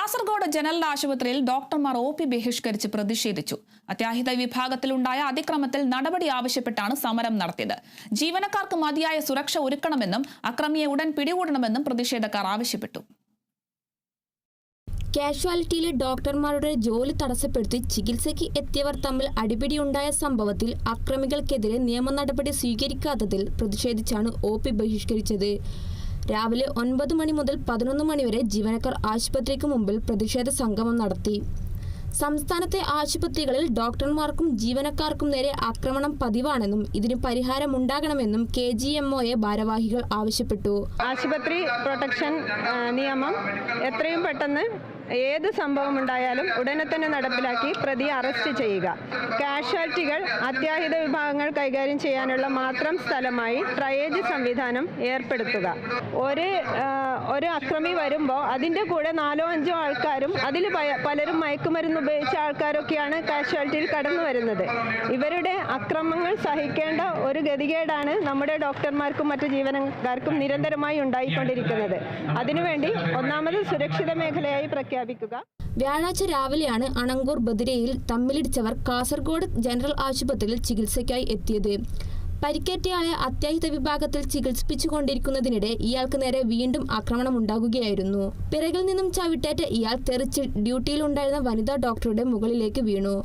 Kasaragod general ആശുപത്രിയിൽ ഡോക്ടർമാർ O P ബഹിഷ്കരിച്ച് പ്രതിഷേധിച്ചു. അത്യാഹിത വിഭാഗത്തിലുണ്ടായ അതിക്രമത്തിൽ നടപടി ആവശ്യപ്പെട്ടാണ് സമരം നടത്തിയത്. ജീവനക്കാർക്ക് മതിയായ സുരക്ഷ ഒരുക്കണമെന്നും അക്രമിയെ ഉടൻ പിടികൂടണമെന്നും പ്രതിഷേധക്കാർ ആവശ്യപ്പെട്ടു. കാഷ്വാലിറ്റിയിലെ ഡോക്ടർമാരുടെ ജോലി തടസ്സപ്പെടുത്തി ചികിത്സയ്ക്ക് എത്തിയവർ തമ്മിൽ അടിപിടിയുണ്ടായ സംഭവത്തിൽ അക്രമികൾക്കെതിരെ നിയമ നടപടി സ്വീകരിക്കാത്തതിൽ പ്രതിഷേധിച്ചാണ് ഒ പി ബഹിഷ്കരിച്ചത്. രാവിലെ ഒൻപത് മണി മുതൽ പതിനൊന്ന് മണിവരെ ജീവനക്കാർ ആശുപത്രിക്ക് മുമ്പിൽ പ്രതിഷേധ സംഗമം നടത്തി. സംസ്ഥാനത്തെ ആശുപത്രികളിൽ ഡോക്ടർമാർക്കും ജീവനക്കാർക്കും നേരെ ആക്രമണം പതിവാണെന്നും ഇതിന് പരിഹാരമുണ്ടാകണമെന്നും കെ ജി എം ഒയെ ഭാരവാഹികൾ ആവശ്യപ്പെട്ടു. ആശുപത്രി പ്രൊട്ടക്ഷൻ നിയമം എത്രയും പെട്ടെന്ന് ഏത് സംഭവം ഉണ്ടായാലും ഉടനെ തന്നെ നടപ്പിലാക്കി പ്രതിയെ അറസ്റ്റ് ചെയ്യുക. കാഷ്വാലിറ്റികൾ അത്യാഹിത വിഭാഗങ്ങൾ കൈകാര്യം ചെയ്യാനുള്ള മാത്രം സ്ഥലമായി ട്രയേജ് സംവിധാനം ഏർപ്പെടുത്തുക. ഒരു ഒരു അക്രമി വരുമ്പോൾ അതിന്റെ കൂടെ നാലോ അഞ്ചോ ആൾക്കാരും അതിൽ പലരും മയക്കുമരുന്ന് ഉപയോഗിച്ച ആൾക്കാരൊക്കെയാണ് കാഷ്വാലിറ്റിയിൽ കടന്നു വരുന്നത്. ഇവരുടെ അക്രമങ്ങൾ സഹിക്കേണ്ട ഒരു ഗതികേടാണ് നമ്മുടെ ഡോക്ടർമാർക്കും മറ്റ് ജീവനക്കാർക്കും നിരന്തരമായി ഉണ്ടായിക്കൊണ്ടിരിക്കുന്നത്. അതിനുവേണ്ടി ഒന്നാമത് സുരക്ഷിത മേഖലയായി പ്രഖ്യാപിക്കുക വ്യാഴാഴ്ച രാവിലെയാണ് അണങ്കൂർ ബദിരയിൽ തമ്മിലിടിച്ചവർ കാസർഗോഡ് ജനറൽ ആശുപത്രിയിൽ ചികിത്സയ്ക്കായി എത്തിയത്. പരിക്കേറ്റയാളെ അത്യാഹിത വിഭാഗത്തിൽ ചികിത്സിപ്പിച്ചുകൊണ്ടിരിക്കുന്നതിനിടെ ഇയാൾക്ക് നേരെ വീണ്ടും ആക്രമണം ഉണ്ടാകുകയായിരുന്നു പിറകിൽ നിന്നും ചവിട്ടേറ്റ ഇയാൾ തെറിച്ച് ഡ്യൂട്ടിയിലുണ്ടായിരുന്ന വനിതാ ഡോക്ടറുടെ മുകളിലേക്ക് വീണു.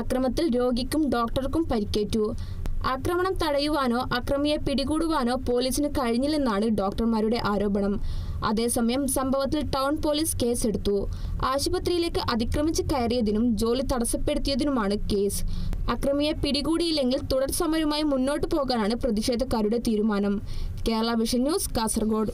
അക്രമത്തിൽ രോഗിക്കും ഡോക്ടർക്കും പരിക്കേറ്റു. ആക്രമണം തടയുവാനോ അക്രമിയെ പിടികൂടുവാനോ പോലീസിന് കഴിഞ്ഞില്ലെന്നാണ് ഡോക്ടർമാരുടെ ആരോപണം. അതേസമയം സംഭവത്തിൽ ടൗൺ പോലീസ് കേസെടുത്തു. ആശുപത്രിയിലേക്ക് അതിക്രമിച്ച് കയറിയതിനും ജോലി തടസ്സപ്പെടുത്തിയതിനുമാണ് കേസ്. അക്രമിയെ പിടികൂടിയില്ലെങ്കിൽ തുടർ സമരവുമായി മുന്നോട്ടു പോകാനാണ് പ്രതിഷേധക്കാരുടെ തീരുമാനം. Kerala vision news Kasaragod.